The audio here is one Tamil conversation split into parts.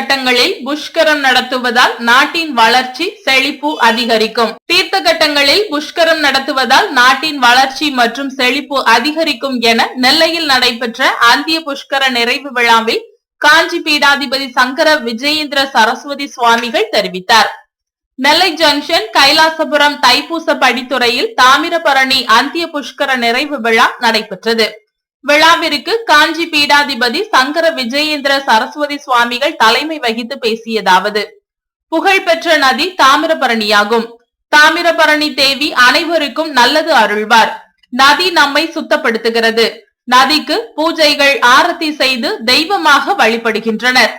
கட்டங்களில் புஷ்கரம் நடத்துவதால் நாட்டின் வளர்ச்சி செழிப்பு அதிகரிக்கும். தீர்த்த கட்டங்களில் புஷ்கரம் நடத்துவதால் நாட்டின் வளர்ச்சி மற்றும் செழிப்பு அதிகரிக்கும் என நெல்லையில் நடைபெற்ற அந்திய புஷ்கர நிறைவு விழாவில் காஞ்சி பீடாதிபதி சங்கர விஜயேந்திர சரஸ்வதி சுவாமிகள் தெரிவித்தார். நெல்லை ஜங்ஷன் கைலாசபுரம் தைப்பூச படித்துறையில் தாமிரபரணி அந்திய புஷ்கர நிறைவு விழா நடைபெற்றது. விழாவிற்கு காஞ்சி பீடாதிபதி சங்கர விஜயேந்திர சரஸ்வதி சுவாமிகள் தலைமை வகித்து பேசியதாவது. புகழ்பெற்ற நதி தாமிரபரணியாகும். தாமிரபரணி தேவி அனைவருக்கும் நல்லது அருள்வார். நதி நம்மை சுத்தப்படுத்துகிறது. நதிக்கு பூஜைகள் ஆரத்தி செய்து தெய்வமாக வழிபடுகின்றனர்.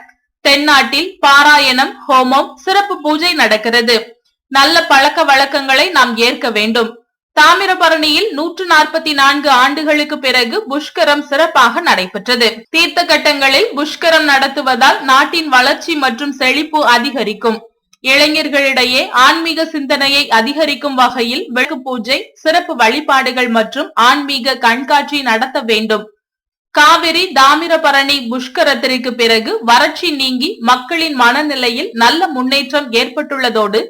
தென்னாட்டில் பாராயணம் ஹோமம் சிறப்பு பூஜை நடக்கிறது. நல்ல பழக்க வழக்கங்களை நாம் ஏற்க வேண்டும். தாமிரபரணியில் நூற்று நாற்பத்தி நான்கு ஆண்டுகளுக்கு பிறகு புஷ்கரம் சிறப்பாக நடைபெற்றது. தீர்த்த கட்டங்களில் புஷ்கரம் நடத்துவதால் நாட்டின் வளர்ச்சி மற்றும் செழிப்பு அதிகரிக்கும். இளைஞர்களிடையே ஆன்மீக சிந்தனையை அதிகரிக்கும் வகையில் விளக்கு பூஜை சிறப்பு வழிபாடுகள் மற்றும் ஆன்மீக கண்காட்சி நடத்த வேண்டும். காவிரி தாமிரபரணி புஷ்கரத்திற்கு பிறகு வறட்சி நீங்கி மக்களின் மனநிலையில் நல்ல முன்னேற்றம் ஏற்பட்டுள்ளதோடு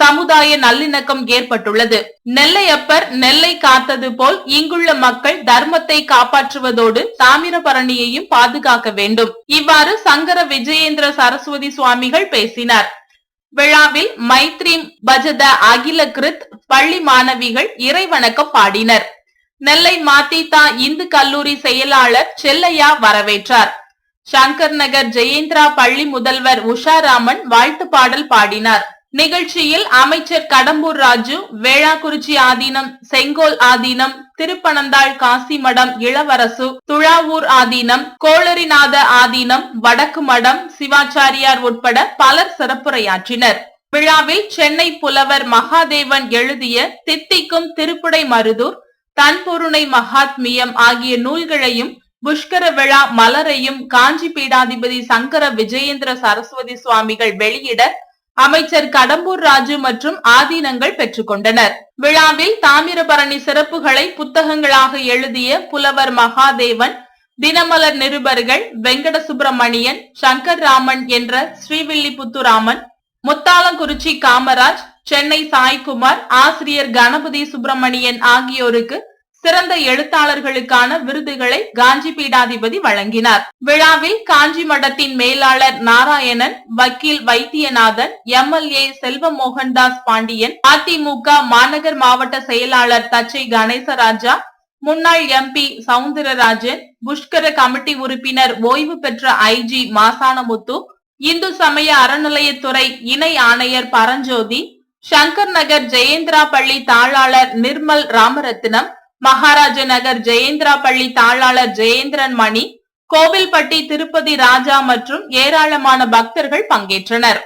சமுதாய நல்லிணக்கம் ஏற்பட்டுள்ளது. நெல்லையப்பர் நெல்லை காத்தது போல் இங்குள்ள மக்கள் தர்மத்தை காப்பாற்றுவதோடு தாமிரபரணியையும் பாதுகாக்க வேண்டும். இவ்வாறு சங்கர விஜயேந்திர சரஸ்வதி சுவாமிகள் பேசினார். விழாவில் மைத்ரி பஜத அகில கிருத் பள்ளி மாணவிகள் இறைவணக்கம் பாடினர். நெல்லை மாத்திதா இந்து கல்லூரி செயலாளர் செல்லையா வரவேற்றார். சங்கர் நகர் ஜெயேந்திரா பள்ளி முதல்வர் உஷாராமன் வாழ்த்து பாடல் பாடினார். நிகழ்ச்சியில் அமைச்சர் கடம்பூர் ராஜு வேளாக்குறிச்சி ஆதீனம் செங்கோல் ஆதீனம் திருப்பனந்தாள் காசிமடம் இளவரசு துழாவூர் ஆதீனம் கோளரிநாத ஆதீனம் வடக்கு மடம் சிவாச்சாரியார் உட்பட பலர் சிறப்புரையாற்றினர். விழாவில் சென்னை புலவர் மகாதேவன் எழுதிய தித்திக்கும் திருப்புடை மருதூர் தன்பொருணை மகாத்மியம் ஆகிய நூல்களையும் புஷ்கர விழா மலரையும் காஞ்சி பீடாதிபதி சங்கர விஜயேந்திர சரஸ்வதி சுவாமிகள் வெளியிட அமைச்சர் கடம்பூர் ராஜு மற்றும் ஆதீனங்கள் பெற்றுக்கொண்டனர். விழாவில் தாமிரபரணி சிறப்புகளை புத்தகங்களாக எழுதிய புலவர் மகாதேவன் தினமலர் நிருபர்கள் வெங்கட சுப்பிரமணியன் சங்கர் ராமன் என்ற ஸ்ரீவில்லிபுத்துராமன் முத்தாலங்குறிச்சி காமராஜ் சென்னை சாய்குமார் ஆசிரியர் கணபதி சுப்பிரமணியன் ஆகியோருக்கு சிறந்த எழுத்தாளர்களுக்கான விருதுகளை காஞ்சி பீடாதிபதி வழங்கினார். விழாவில் காஞ்சி மடத்தின் மேலாளர் நாராயணன் வக்கீல் வைத்தியநாதன் எம்எல்ஏ செல்வ மோகன்தாஸ் பாண்டியன் அதிமுக மாநகர் மாவட்ட செயலாளர் தச்சை கணேசராஜா முன்னாள் எம்பி சவுந்தரராஜன் புஷ்கர கமிட்டி உறுப்பினர் ஓய்வு பெற்ற ஐஜி மாசானமுத்து இந்து சமய அறநிலையத்துறை இணை ஆணையர் பரஞ்சோதி சங்கர் நகர் ஜெயேந்திரா பள்ளி தாளாளர் நிர்மல் ராமரத்னம் மகாராஜ நகர் ஜெயேந்திரா பள்ளி தாளாளர் ஜெயேந்திரன் மணி கோவில்பட்டி திருப்பதி ராஜா மற்றும் ஏராளமான பக்தர்கள் பங்கேற்றனர்.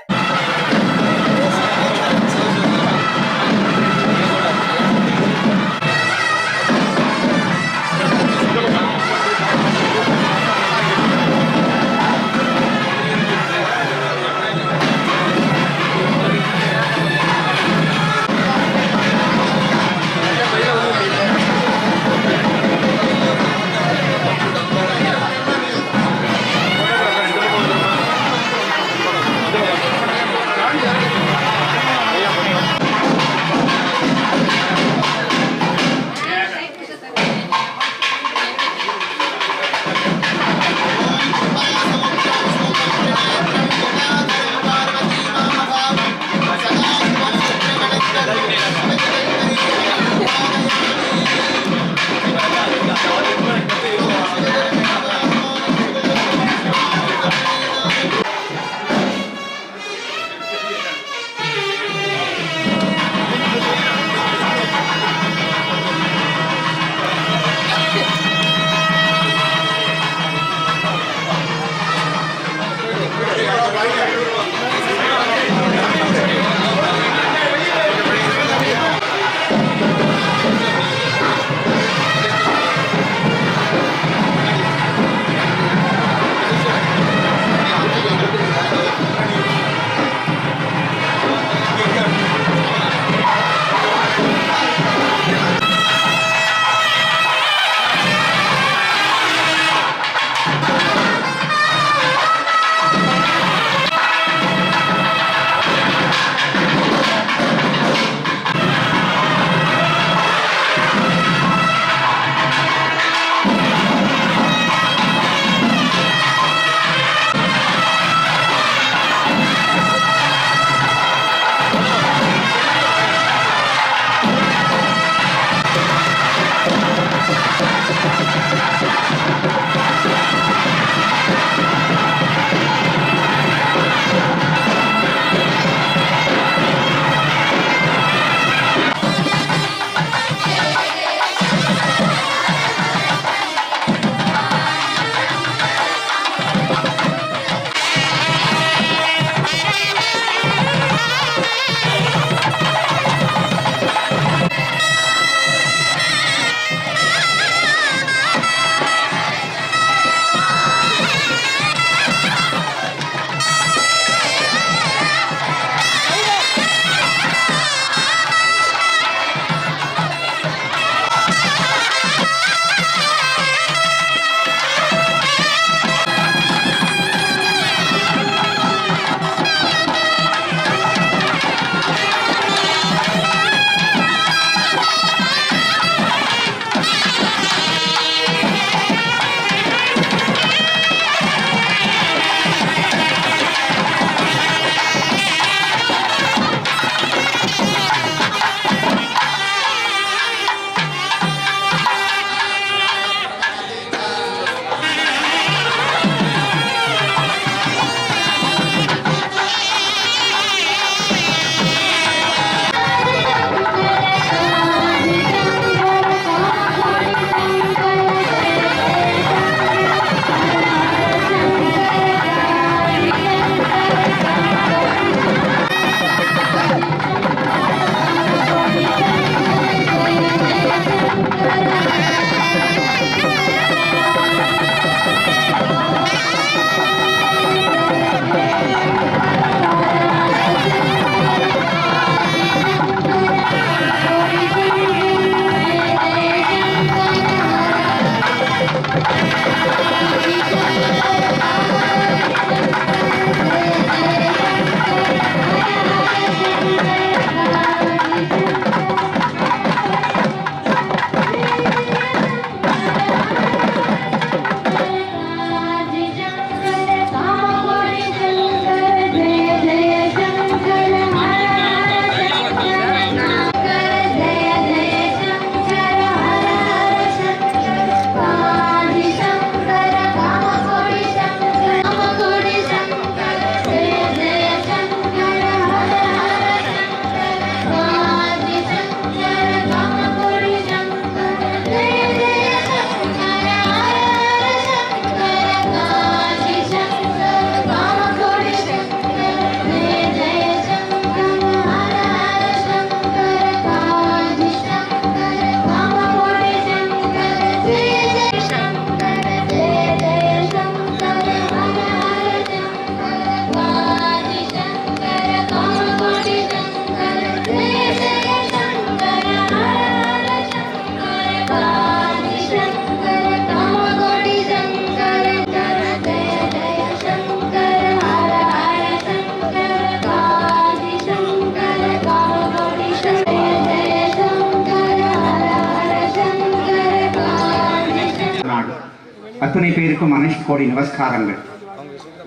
அத்தனை பேருக்கும் அனைத்து நமஸ்காரங்கள்.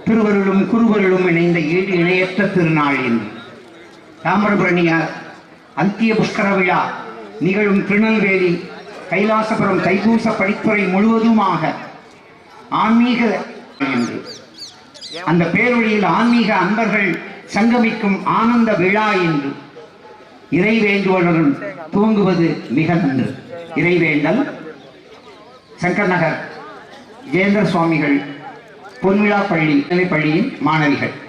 திருவருளும் குருவருளும் இணைந்த ஈடு இணையற்ற திருநாள் என்று தாமிரபரணிய அந்திய புஷ்கர விழா நிகழும் திருநெல்வேலி கைலாசபுரம் தைப்பூச படித்துறை முழுவதுமாக ஆன்மீக என்று அந்த பேரொழியில் ஆன்மீக அன்பர்கள் சங்கமிக்கும் ஆனந்த விழா என்று இறைவேண்டுவனுடன் தூங்குவது மிக நன்று. இறைவேண்டல் சங்கர் நகர். ஜெயேந்திர சுவாமிகள் பொன்விழா பள்ளி பள்ளியின் மாணவிகள்.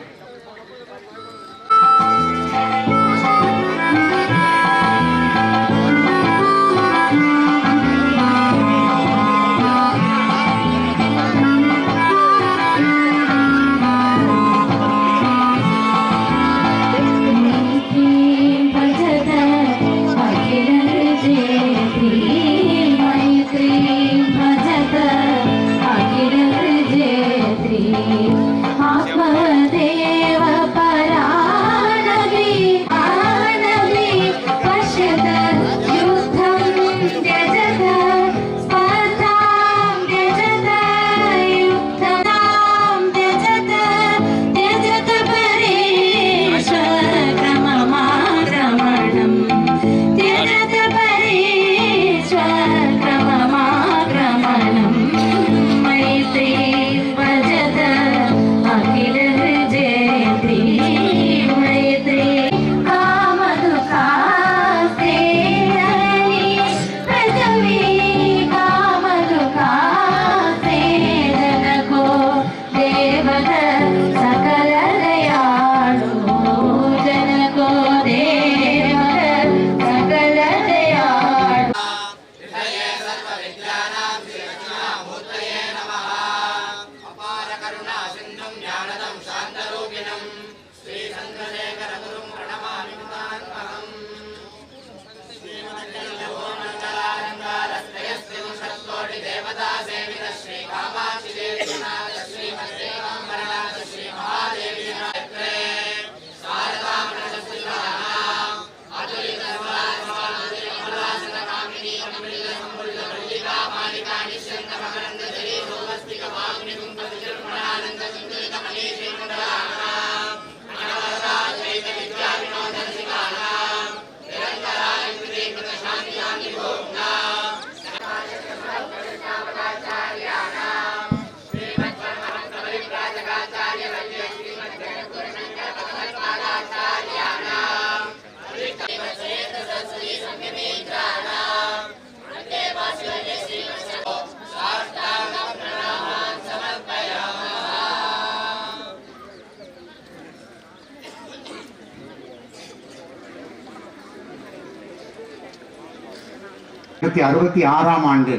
தொள்ளாயிரத்தி அறுபத்தி ஆறாம் ஆண்டு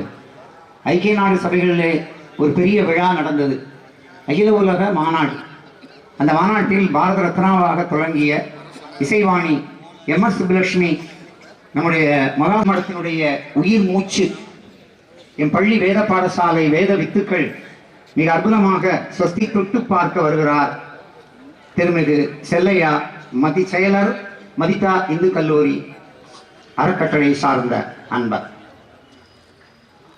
ஐக்கிய நாடு சபைகளிலே ஒரு பெரிய விழா நடந்தது. அகில உலக மாநாடு. அந்த மாநாட்டில் பாரத ரத்னாவாக தொடங்கிய இசைவாணி எம் எஸ் சுப்புலட்சுமி நம்முடைய மகாமடத்தினுடைய உயிர் மூச்சு என் பள்ளி வேத பாடசாலை வேத வித்துக்கள் மிக அற்புதமாக ஸ்வஸ்தி தொட்டு பார்க்க வருகிறார் திருமிகு செல்லையா மதி செயலர் மதிதா இந்து கல்லூரி அறக்கட்டளை சார்ந்த அன்பர்.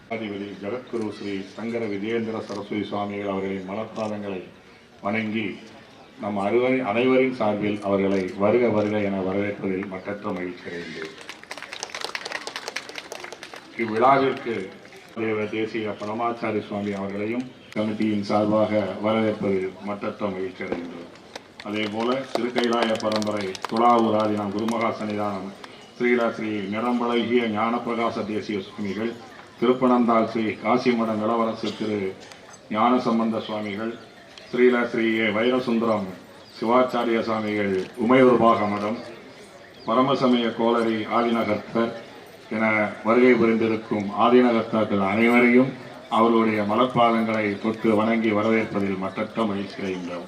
அதிபதி ஜெகத்குரு ஸ்ரீ சங்கர விஜயேந்திர சரஸ்வதி சுவாமிகள் அவர்களின் மலர்பாதங்களை வணங்கி நம் அறுவரை அனைவரின் சார்பில் அவர்களை வருக வருக என வரவேற்பதில் மற்றற்ற மகிழ்ச்சி அடைந்தேன் இவ்விழாவிற்கு தேவ தேசிய பரமாச்சாரி சுவாமி அவர்களையும் கமிட்டியின் சார்பாக வரவேற்பதில் மற்றற்ற மகிழ்ச்சி அடைந்தோம் அதே போல திருக்கைலாய பரம்பரை துளாவூர் ஆதினம் குருமகா சன்னிதானம் ஸ்ரீலா ஸ்ரீ நிறம்பழகிய ஞானப்பிரகாச தேசிய சுவாமிகள் திருப்பனந்தாசி ஸ்ரீ காசிமடம் இளவரசு திரு ஞானசம்பந்த சுவாமிகள் ஸ்ரீலா ஸ்ரீ ஏ. வைரசுந்தரம் சிவாச்சாரிய சுவாமிகள் உமையூர்பாக மடம் பரமசமய கோளரி ஆதிநகர்த்தர் என வருகை புரிந்திருக்கும் ஆதிநகர்த்தாக்கள் அனைவரையும் அவர்களுடைய மலப்பாதங்களை தொட்டு வணங்கி வரவேற்பதில் மட்டற்ற மகிழ்ச்சி அடைகின்றோம்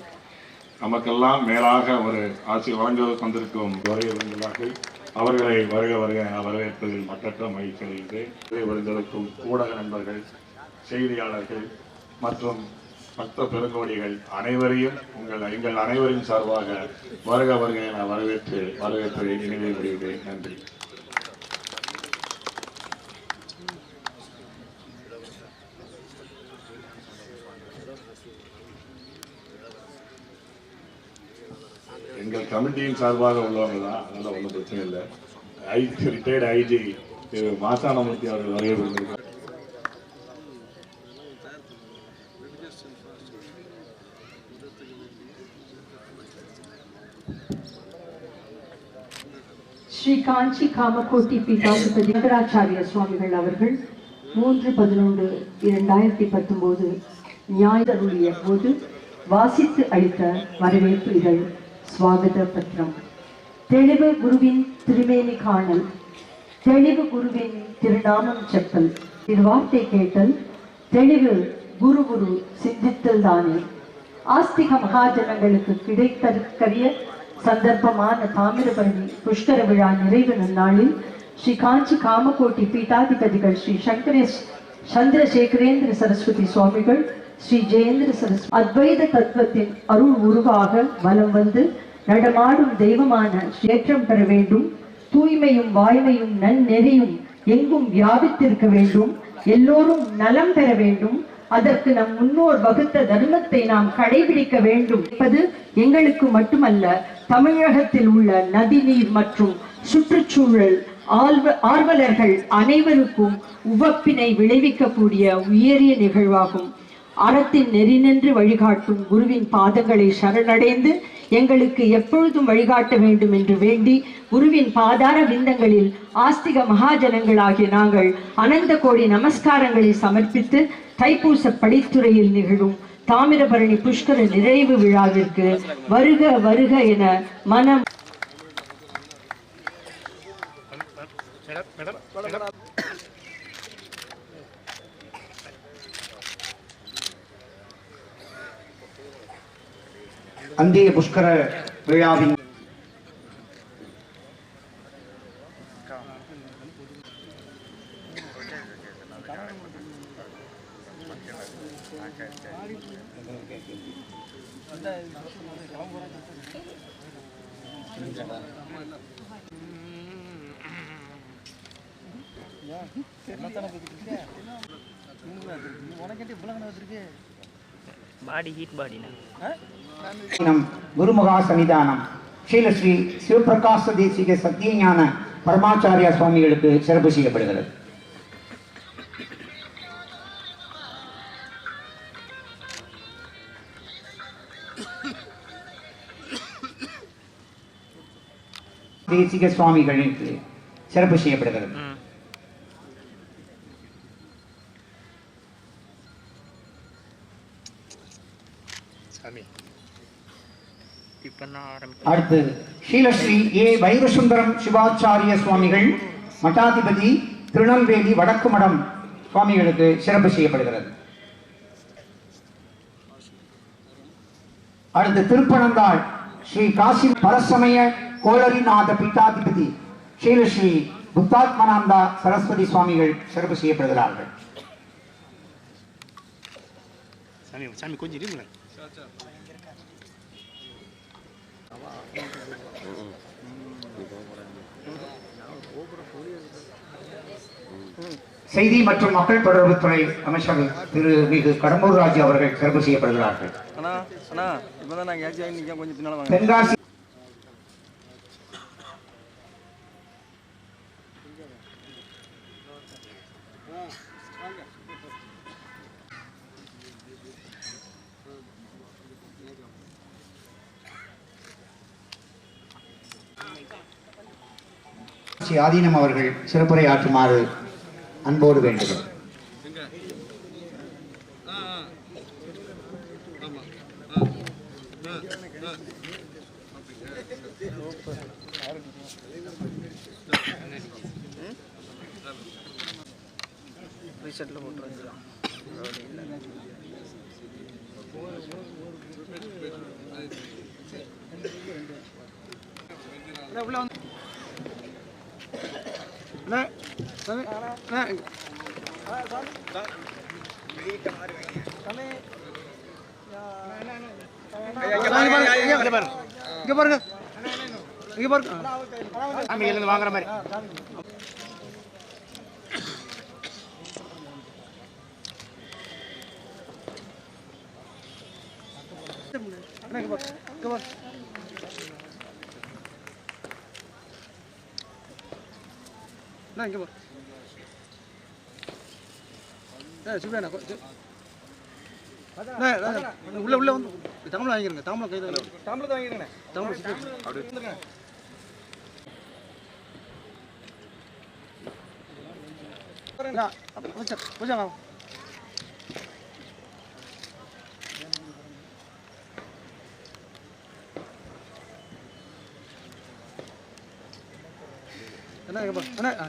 நமக்கெல்லாம் மேலாக ஒரு ஆசி வழங்குவதற்கு வந்திருக்கும் வருகை விருந்தினர்கள் அவர்களை வருக வருக என வரவேற்பதில் மற்றற்ற மகிழ்ச்சி அடைகின்றேன் ஊடக நண்பர்கள் செய்தியாளர்கள் மற்றும் மற்ற பெருங்கோடிகள் அனைவரையும் உங்கள் எங்கள் அனைவரின் சார்பாக வருக வருக என வரவேற்று வரவேற்பதை நினைவு முடிவுகிறேன் நன்றி. கமிட்டியின் சார்பாக உள்ளவங்க தான். அதனால ஒன்றும் பிரச்சனை இல்லை. ஐ ரிட்டையர்டு ஐஜி திரு மாசானமூர்த்தி அவர்கள் வருகை புரிந்திருக்கிறார் ஸ்ரீ காஞ்சி காமகோட்டி பீட்டாதிபதி சங்கராச்சாரிய சுவாமிகள் அவர்கள் மூன்று பதினொன்று இரண்டாயிரத்தி பத்தொன்பது ஞாயிறருளிய போது வாசித்து அளித்த வரவேற்பு இதழ் சுவாகத பத்திரம் தெளிவு குருவின் திருமேனி காணல். தெளிவு குருவின் திருநாமம் செப்பல். திருவார்த்தை கேட்டல். தெளிவு குரு குரு சிந்தித்தல் தானே. ஆஸ்திக மகாஜனங்களுக்கு கிடைத்தற்கரிய சந்தர்ப்பமான தாமிரபரணி புஷ்கர விழா நிறைவு நன்னாளில் ஸ்ரீ காஞ்சி காமகோட்டி பீட்டாதிபதிகள் ஸ்ரீ சங்கரேஷ் சந்திரசேகரேந்திர சரஸ்வதி சுவாமிகள் ஸ்ரீ ஜெயேந்திர சரஸ்வதி அத்வைத தத்துவத்தின் அருள் உருவாக வலம் வந்து நடமாடும் தெய்வமான ஏற்றம் பெற வேண்டும். தூய்மையும் வாய்மையும் நன்னெறியும் எங்கும் வியாபித்திருக்க வேண்டும். எல்லோரும் நலம் பெற வேண்டும். அதற்கு நம் முன்னோர் வகுத்த தர்மத்தை நாம் கடைபிடிக்க வேண்டும் என்பது எங்களுக்கு மட்டுமல்ல தமிழகத்தில் உள்ள நதிநீர் மற்றும் சுற்றுச்சூழல் ஆர்வ ஆர்வலர்கள் அனைவருக்கும் உவப்பினை விளைவிக்கக்கூடிய உயரிய நிகழ்வாகும். அறத்தின் நெறிநின்று வழிகாட்டும் குருவின் பாதங்களை சரணடைந்து எங்களுக்கு எப்பொழுதும் வழிகாட்ட வேண்டும் என்று வேண்டி குருவின் பாதார விந்தங்களில் ஆஸ்திக மகாஜனங்களாகிய நாங்கள் அனந்த கோடி நமஸ்காரங்களை சமர்ப்பித்து தைப்பூச படித்துறையில் நிகழும் தாமிரபரணி புஷ்கர நிறைவு விழாவிற்கு வருக வருக என மனம் அந்திய புஷ்கர விழாவின் மகாசன்னிதானம். ஸ்ரீல ஸ்ரீ சிவபிரகாச தேசிக சத்தியஞான பரமாச்சாரியா சுவாமிகளுக்கு சிறப்பு செய்யப்படுகிறது. தேசிக சுவாமிகளுக்கு சிறப்பு செய்யப்படுகிறது. அடுத்து ஸ்ரீலஸ்ரீ ஏ. வைரசுந்தரம் சிவாச்சாரிய சுவாமிகள் மட்டாதிபதி திருநெல்வேலி வடக்கு மடம் சுவாமிகளுக்கு சிறப்பு செய்யப்படுகிறது. அடுத்து திருப்பனந்தாள் ஸ்ரீ காசி பரசமய கோளரிநாத பீட்டாதிபதி ஸ்ரீலஸ்ரீ புத்தாத்மனாந்தா சரஸ்வதி சுவாமிகள் சிறப்பு செய்யப்படுகிறார்கள். சாமி சாமி கொஞ்சம் செய்தி மற்றும் மக்கள் தொடர்புத்துறை அமைச்சர் திரு மிகு கடம்பூர் ராஜு அவர்கள் சிறப்பு செய்யப்படுகிறார்கள். அண்ணா ஆதீனம் அவர்கள் சிறப்புரை ஆற்றுமாறு அன்போடு வேண்டுகிறோம். ரீசெட்டில் போட்டுருந்துக்கலாம் உள்ள வந்து இங்க. இங்க பாருங்க, இங்க பாருங்க. இங்க பாருங்க இங்க பாருங்க சாமி இருந்து வாங்குற மாதிரி அண்ணா, இங்க பாருங்க. இங்க பாருங்க. அண்ணா இங்கே போ ஏ சிவண்ணா உள்ள உள்ள வந்து தமிழ் வாங்கிருங்க தமிழ் கையில் தமிழ் வாங்கிருங்க தமிழ் அப்படி கொஞ்சம் கொஞ்சம் அண்ணா இங்கே போ அண்ணா ஆ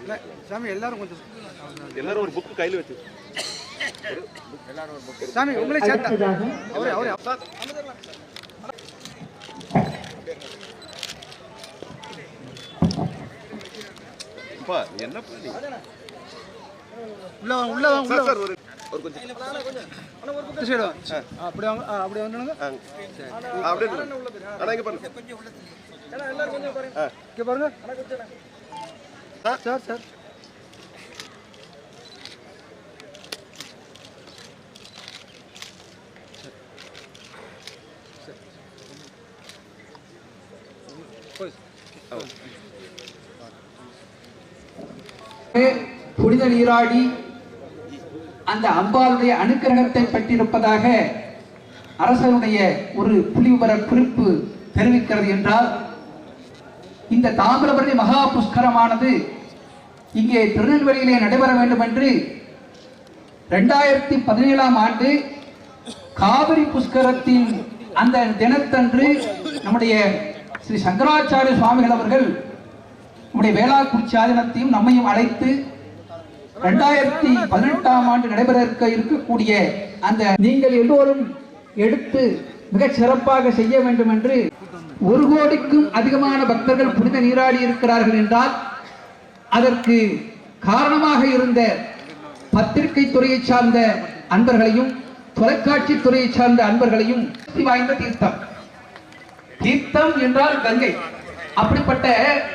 இல்லை சாமி எல்லாரும் கொஞ்சம் எல்லாரும் ஒரு புக்கு கையில் வச்சு. சாமி உங்களே சேர்த்தா அவரே அவரே. அப்பா என்ன பண்ணி? உள்ள உள்ள சார் ஒரு ஒரு கொஞ்சம். இந்த சைடு வாங்க ஆ, அப்படி வாங்க ஆ, அப்படி வந்துடுங்க அப்படியே இங்க இங்கே பாருங்க. Sir sir. புனித நீராடி அந்த அம்பாளுடைய அனுக்கிரகத்தை பெற்றிருப்பதாக அரசனுடைய ஒரு புலிவிவர குறிப்பு தெரிவிக்கிறது என்றால் இந்த தாமிரபரணி மகா புஷ்கரமானது இங்கே திருநெல்வேலியிலே நடைபெற வேண்டும் என்று ரெண்டாயிரத்தி பதினேழாம் ஆண்டு காவிரி புஷ்கரத்தின் அந்த தினத்தன்று நம்முடைய ஸ்ரீ சங்கராச்சாரிய சுவாமிகள் அவர்கள் நம்முடைய வேளாக்குறிச்சி ஆதீனத்தையும் நம்மையும் அழைத்து ரெண்டாயிரத்தி பதினெட்டாம் ஆண்டு நடைபெற இருக்க இருக்கக்கூடிய அந்த நீங்கள் எல்லோரும் எடுத்து மிகச் சிறப்பாக செய்ய வேண்டும் என்று ஒரு கோடிக்கும் அதிகமான பக்தர்கள் புனித நீராடி இருக்கிறார்கள் என்றால் அதற்கு காரணமாக இருந்த பத்திரிகை துறையை சார்ந்த அன்பர்களையும் தொலைக்காட்சி துறையை சார்ந்த அன்பர்களையும் வாய்ந்த தீர்த்தம். தீர்த்தம் என்றால் கங்கை. அப்படிப்பட்ட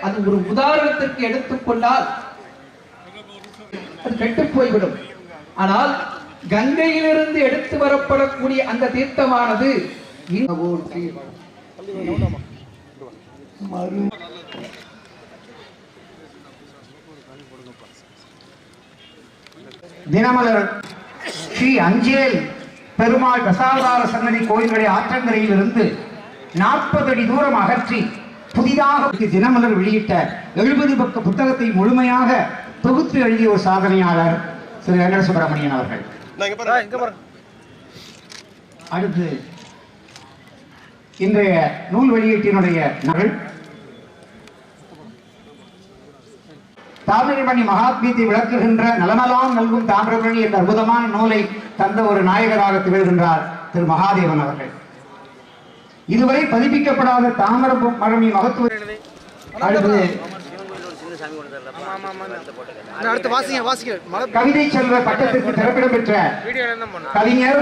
அது ஒரு உதாரணத்திற்கு எடுத்துக்கொண்டால் அது கெட்டு போய்விடும். ஆனால் கங்கையிலிருந்து எடுத்து வரப்படக்கூடிய அந்த தீர்த்தமானது மறு தினமலர் ஸ்ரீ அஞ்சேல் பெருமாள் தசாவதார சன்னதி கோயில்களை ஆற்றங்கரையில் இருந்து நாற்பது அடி தூரம் அகற்றி புதிதாக தினமலர் வெளியிட்ட எழுபது பக்க புத்தகத்தை முழுமையாக தொகுத்து எழுதிய ஒரு சாதனையாளர் திரு வெங்கட சுப்பிரமணியன் அவர்கள் அடுத்து இன்றைய நூல் வெளியீட்டினுடைய நகல். தாமிரபரணி மகாத்மியத்தை விளக்குகின்ற நலமெல்லாம் நல்கும் தாமிரபரணி என்ற அற்புதமான நூலை தந்த ஒரு நாயகராக திகழ்கின்றார் திரு மகாதேவன் அவர்கள். இதுவரை பதிப்பிக்கப்படாத மகத்துவ வாசிங்க வாசிங்க. மழை கவிதை செல்வ பட்டத்திற்கு சிறப்பிடம் பெற்ற கவிஞர்